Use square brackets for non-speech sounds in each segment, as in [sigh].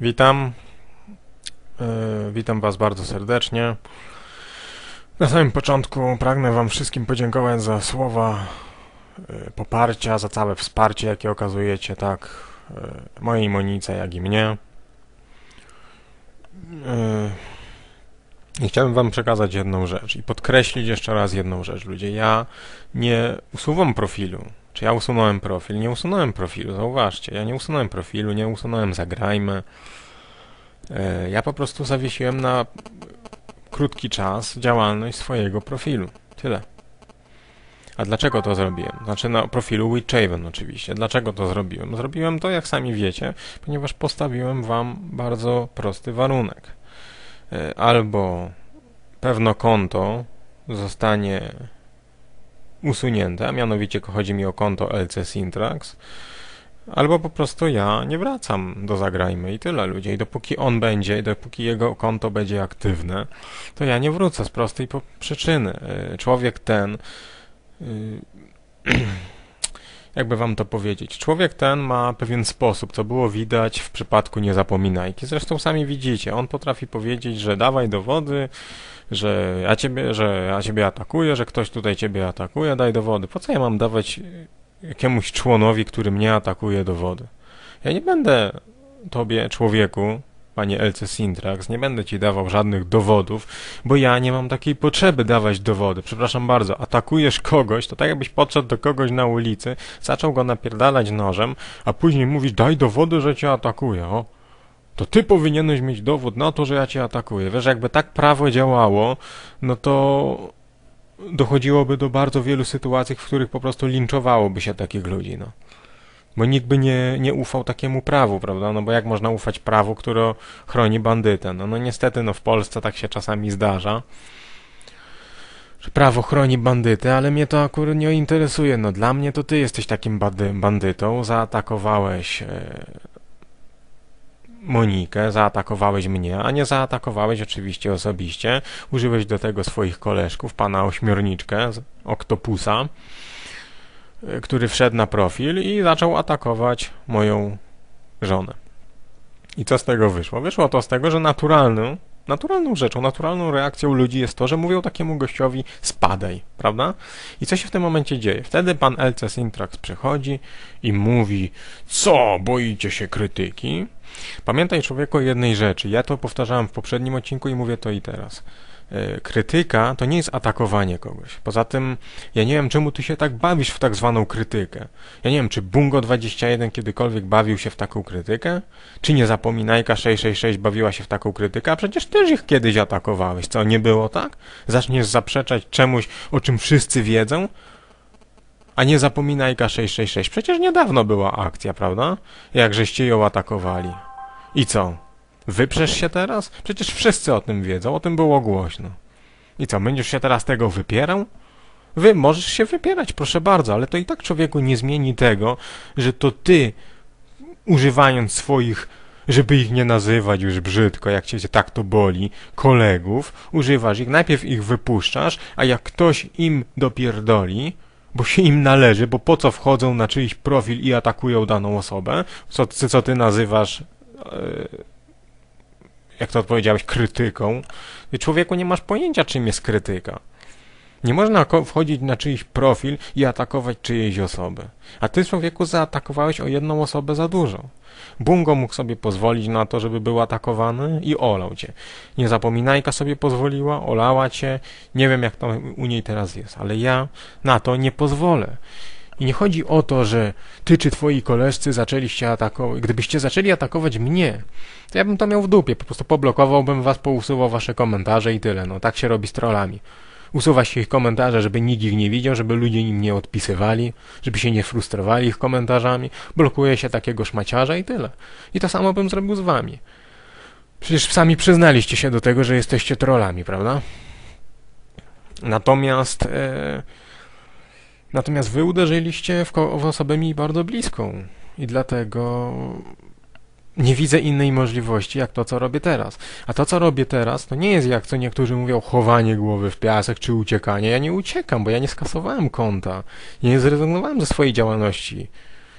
Witam. Yy, witam Was bardzo serdecznie. Na samym początku pragnę Wam wszystkim podziękować za słowa yy, poparcia, za całe wsparcie, jakie okazujecie, tak yy, mojej Monice, jak i mnie. I chciałbym Wam przekazać jedną rzecz i podkreślić jeszcze raz jedną rzecz, ludzie. Ja nie usuwam profilu. Czy ja usunąłem profil? Nie usunąłem profilu, zauważcie. Ja nie usunąłem profilu, nie usunąłem zagrajmy. E, Ja po prostu zawiesiłem na krótki czas działalność swojego profilu. Tyle. A dlaczego to zrobiłem? Znaczy na profilu Witchaven oczywiście. Dlaczego to zrobiłem? Zrobiłem to, jak sami wiecie, ponieważ postawiłem wam bardzo prosty warunek. E, Albo pewno konto zostanie usunięte, a mianowicie chodzi mi o konto LC Syntrax, albo po prostu ja nie wracam do Zagrajmy i tyle ludzie. I dopóki on będzie, dopóki jego konto będzie aktywne, to ja nie wrócę z prostej przyczyny. Y, Człowiek ten, y, [clears throat] jakby wam to powiedzieć, człowiek ten ma pewien sposób, co było widać w przypadku Niezapominajki. Zresztą sami widzicie, on potrafi powiedzieć, że dawaj dowody, że ja ciebie, że ja ciebie atakuję, że ktoś tutaj ciebie atakuje, daj dowody. Po co ja mam dawać jakiemuś członowi, który mnie atakuje dowody? Ja nie będę tobie, człowieku, panie LC Syntrax, nie będę ci dawał żadnych dowodów, bo ja nie mam takiej potrzeby dawać dowody. Przepraszam bardzo, atakujesz kogoś, to tak jakbyś podszedł do kogoś na ulicy, zaczął go napierdalać nożem, a później mówisz, daj dowody, że cię atakuję, o. To ty powinieneś mieć dowód na to, że ja cię atakuję. Wiesz, jakby tak prawo działało, no to dochodziłoby do bardzo wielu sytuacji, w których po prostu linczowałoby się takich ludzi, no. Bo nikt by nie, nie ufał takiemu prawu, prawda? No bo jak można ufać prawu, które chroni bandytę? No, no niestety, no w Polsce tak się czasami zdarza, że prawo chroni bandytę, ale mnie to akurat nie interesuje. No dla mnie to ty jesteś takim bady, bandytą, zaatakowałeś e, Monikę, zaatakowałeś mnie, a nie zaatakowałeś oczywiście osobiście. Użyłeś do tego swoich koleżków, pana ośmiorniczkę, Oktopusa, y, który wszedł na profil i zaczął atakować moją żonę. I co z tego wyszło? Wyszło to z tego, że naturalną, naturalną rzeczą, naturalną reakcją ludzi jest to, że mówią takiemu gościowi spadaj, prawda? I co się w tym momencie dzieje? Wtedy pan LC Syntrax przychodzi i mówi, co, boicie się krytyki? Pamiętaj człowieku o jednej rzeczy. Ja to powtarzałem w poprzednim odcinku i mówię to i teraz. E, Krytyka to nie jest atakowanie kogoś. Poza tym, ja nie wiem, czemu ty się tak bawisz w tak zwaną krytykę. Ja nie wiem, czy Bungo21 kiedykolwiek bawił się w taką krytykę? Czy nie zapominajka 666 bawiła się w taką krytykę? A przecież też ich kiedyś atakowałeś. Co, nie było tak? Zaczniesz zaprzeczać czemuś, o czym wszyscy wiedzą? A nie zapominajka 666. Przecież niedawno była akcja, prawda? Jak żeście ją atakowali. I co? Wyprzesz się teraz? Przecież wszyscy o tym wiedzą, o tym było głośno. I co, będziesz się teraz tego wypierał? Wy możesz się wypierać, proszę bardzo, ale to i tak człowieku nie zmieni tego, że to ty, używając swoich, żeby ich nie nazywać już brzydko, jak cię tak to boli, kolegów, używasz ich, najpierw ich wypuszczasz, a jak ktoś im dopierdoli, bo się im należy, bo po co wchodzą na czyjś profil i atakują daną osobę, co, co ty nazywasz, e, jak to odpowiedziałeś, krytyką. Ty, człowieku nie masz pojęcia, czym jest krytyka. Nie można wchodzić na czyjś profil i atakować czyjejś osoby. A ty, człowieku, zaatakowałeś o jedną osobę za dużo. Bungo mógł sobie pozwolić na to, żeby był atakowany i olał cię. Niezapominajka sobie pozwoliła, olała cię. Nie wiem, jak to u niej teraz jest, ale ja na to nie pozwolę. I nie chodzi o to, że ty czy twoi koleżcy zaczęliście atakować. Gdybyście zaczęli atakować mnie, to ja bym to miał w dupie. Po prostu poblokowałbym was, pousuwał wasze komentarze i tyle. No tak się robi z trollami. Usuwa się ich komentarze, żeby nikt ich nie widział, żeby ludzie im nie odpisywali, żeby się nie frustrowali ich komentarzami. Blokuje się takiego szmaciarza i tyle. I to samo bym zrobił z wami. Przecież sami przyznaliście się do tego, że jesteście trollami, prawda? Natomiast e, natomiast wy uderzyliście w, w osobę mi bardzo bliską i dlatego nie widzę innej możliwości, jak to, co robię teraz. A to, co robię teraz, to nie jest jak co niektórzy mówią, chowanie głowy w piasek czy uciekanie. Ja nie uciekam, bo ja nie skasowałem konta. Nie zrezygnowałem ze swojej działalności.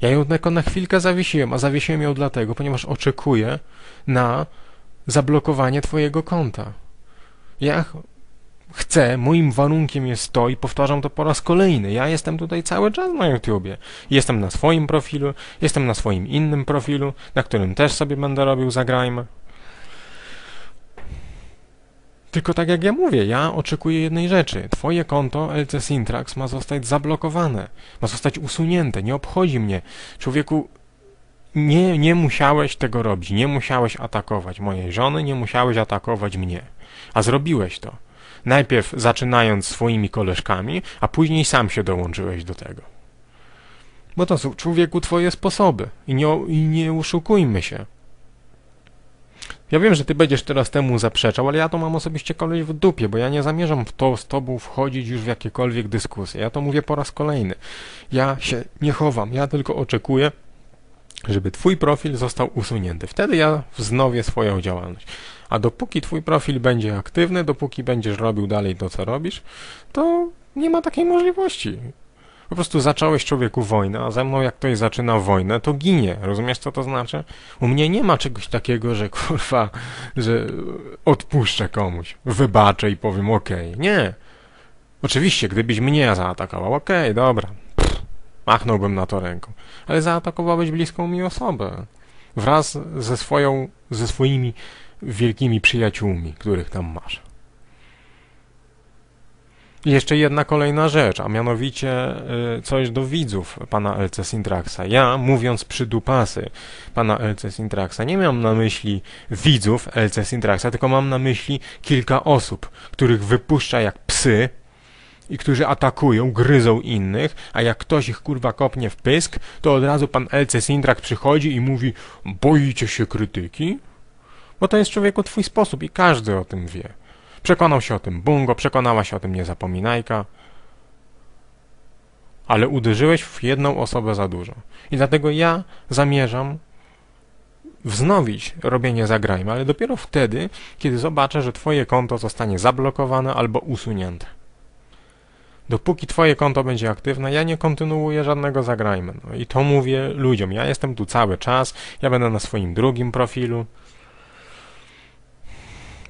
Ja ją tylko na chwilkę zawiesiłem, a zawiesiłem ją dlatego, ponieważ oczekuję na zablokowanie twojego konta. Ja chcę, moim warunkiem jest to i powtarzam to po raz kolejny. Ja jestem tutaj cały czas na YouTubie. Jestem na swoim profilu, jestem na swoim innym profilu, na którym też sobie będę robił zagrajmy. Tylko tak jak ja mówię, ja oczekuję jednej rzeczy. Twoje konto LC Syntrax ma zostać zablokowane, ma zostać usunięte. Nie obchodzi mnie. Człowieku, nie, nie musiałeś tego robić, nie musiałeś atakować mojej żony, nie musiałeś atakować mnie. A zrobiłeś to. Najpierw zaczynając swoimi koleżkami, a później sam się dołączyłeś do tego. Bo to są człowieku twoje sposoby i nie, i nie uszukujmy się. Ja wiem, że ty będziesz teraz temu zaprzeczał, ale ja to mam osobiście koleś w dupie, bo ja nie zamierzam w to z tobą wchodzić już w jakiekolwiek dyskusje. Ja to mówię po raz kolejny. Ja się nie chowam, ja tylko oczekuję, żeby twój profil został usunięty. Wtedy ja wznowię swoją działalność. A dopóki twój profil będzie aktywny, dopóki będziesz robił dalej to, co robisz, to nie ma takiej możliwości. Po prostu zacząłeś człowieku wojnę, a ze mną jak ktoś zaczyna wojnę, to ginie. Rozumiesz, co to znaczy? U mnie nie ma czegoś takiego, że [laughs] kurwa, że odpuszczę komuś, wybaczę i powiem okej. Okay. Nie. Oczywiście, gdybyś mnie zaatakował, okej, okay, dobra. Pff, machnąłbym na to ręką. Ale zaatakowałeś bliską mi osobę. Wraz ze swoją, ze swoimi wielkimi przyjaciółmi, których tam masz. I jeszcze jedna kolejna rzecz, a mianowicie y, coś do widzów pana LC Sintraxa. Ja, mówiąc przydupasy pana LC Sintraxa, nie miałem na myśli widzów LC Sintraxa, tylko mam na myśli kilka osób, których wypuszcza jak psy i którzy atakują, gryzą innych, a jak ktoś ich kurwa kopnie w pysk, to od razu pan LC Sintrax przychodzi i mówi boicie się krytyki? Bo to jest człowieku twój sposób i każdy o tym wie. Przekonał się o tym Bungo, przekonała się o tym Niezapominajka. Ale uderzyłeś w jedną osobę za dużo. I dlatego ja zamierzam wznowić robienie zagrajmy, ale dopiero wtedy, kiedy zobaczę, że twoje konto zostanie zablokowane albo usunięte. Dopóki twoje konto będzie aktywne, ja nie kontynuuję żadnego zagrajmy. No i to mówię ludziom. Ja jestem tu cały czas, ja będę na swoim drugim profilu.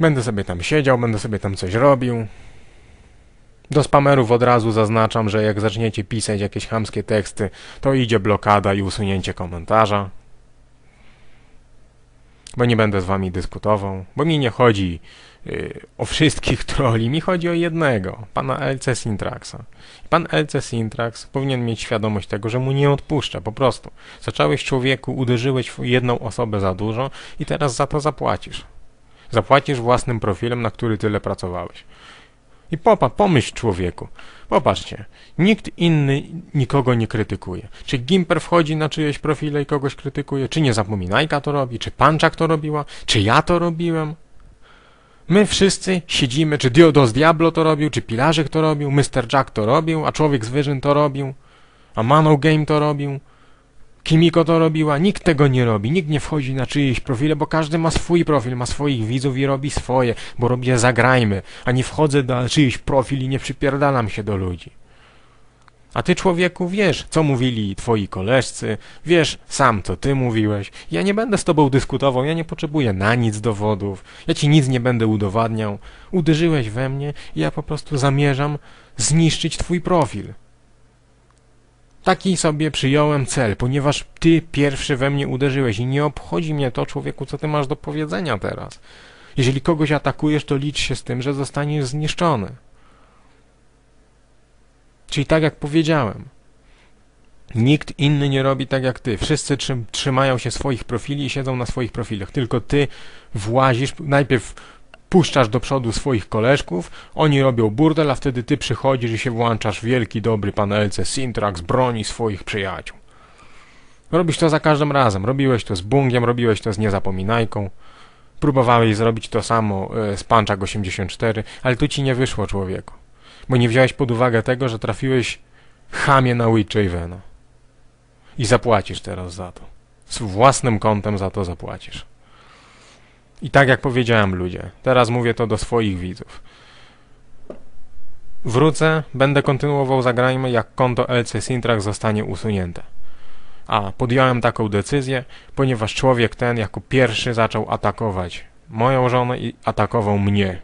Będę sobie tam siedział, będę sobie tam coś robił. Do spamerów od razu zaznaczam, że jak zaczniecie pisać jakieś chamskie teksty, to idzie blokada i usunięcie komentarza. Bo nie będę z wami dyskutował, bo mi nie chodzi yy, o wszystkich [laughs] troli, mi chodzi o jednego, pana LC Syntraxa. Pan LC Syntrax powinien mieć świadomość tego, że mu nie odpuszczę, po prostu. Zacząłeś człowieku, uderzyłeś w jedną osobę za dużo i teraz za to zapłacisz. Zapłacisz własnym profilem, na który tyle pracowałeś. I popa, pomyśl człowieku. Popatrzcie, nikt inny nikogo nie krytykuje. Czy Gimper wchodzi na czyjeś profile i kogoś krytykuje? Czy nie zapominajka to robi? Czy Panczak to robiła? Czy ja to robiłem? My wszyscy siedzimy, czy Diodos Diablo to robił, czy Pilarzyk to robił, Mr. Jack to robił, a Człowiek z Wyżyn to robił, a Mano Game to robił. Kimiko to robiła, nikt tego nie robi, nikt nie wchodzi na czyjeś profile, bo każdy ma swój profil, ma swoich widzów i robi swoje, bo robię zagrajmy, a nie wchodzę na czyjś profil i nie przypierdalam się do ludzi. A ty człowieku wiesz, co mówili twoi koleżcy, wiesz sam, co ty mówiłeś. Ja nie będę z tobą dyskutował, ja nie potrzebuję na nic dowodów, ja ci nic nie będę udowadniał. Uderzyłeś we mnie i ja po prostu zamierzam zniszczyć twój profil. Taki sobie przyjąłem cel, ponieważ ty pierwszy we mnie uderzyłeś i nie obchodzi mnie to, człowieku, co ty masz do powiedzenia teraz. Jeżeli kogoś atakujesz, to licz się z tym, że zostaniesz zniszczony. Czyli tak jak powiedziałem, nikt inny nie robi tak jak ty. Wszyscy trzymają się swoich profili i siedzą na swoich profilach. Tylko ty włazisz, najpierw puszczasz do przodu swoich koleżków, oni robią burdel, a wtedy ty przychodzisz i się włączasz wielki, dobry panelce Sintrax broni swoich przyjaciół. Robisz to za każdym razem. Robiłeś to z Bungiem, robiłeś to z Niezapominajką. Próbowałeś zrobić to samo e, z Punchak 84, ale tu ci nie wyszło, człowieku. Bo nie wziąłeś pod uwagę tego, że trafiłeś chamie na Witchavena. I zapłacisz teraz za to. Z własnym kontem za to zapłacisz. I tak jak powiedziałem ludzie, teraz mówię to do swoich widzów. Wrócę, będę kontynuował zagrajmy, jak konto LC Sintrax zostanie usunięte. A podjąłem taką decyzję, ponieważ człowiek ten jako pierwszy zaczął atakować moją żonę i atakował mnie.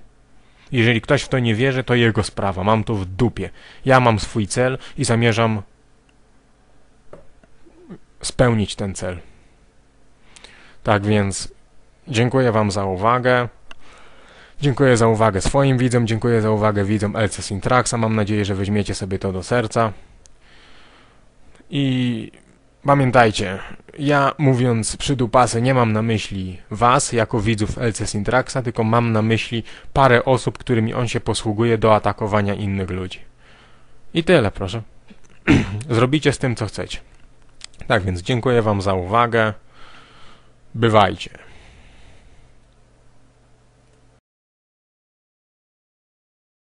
Jeżeli ktoś w to nie wierzy, to jego sprawa. Mam to w dupie. Ja mam swój cel i zamierzam spełnić ten cel. Tak więc dziękuję Wam za uwagę. Dziękuję za uwagę swoim widzom, dziękuję za uwagę widzom LC Syntraxa. Mam nadzieję, że weźmiecie sobie to do serca. I pamiętajcie, ja mówiąc przydupasy nie mam na myśli Was jako widzów LC Syntraxa, tylko mam na myśli parę osób, którymi on się posługuje do atakowania innych ludzi. I tyle, proszę. [clears throat] Zrobicie z tym, co chcecie. Tak więc dziękuję Wam za uwagę. Bywajcie.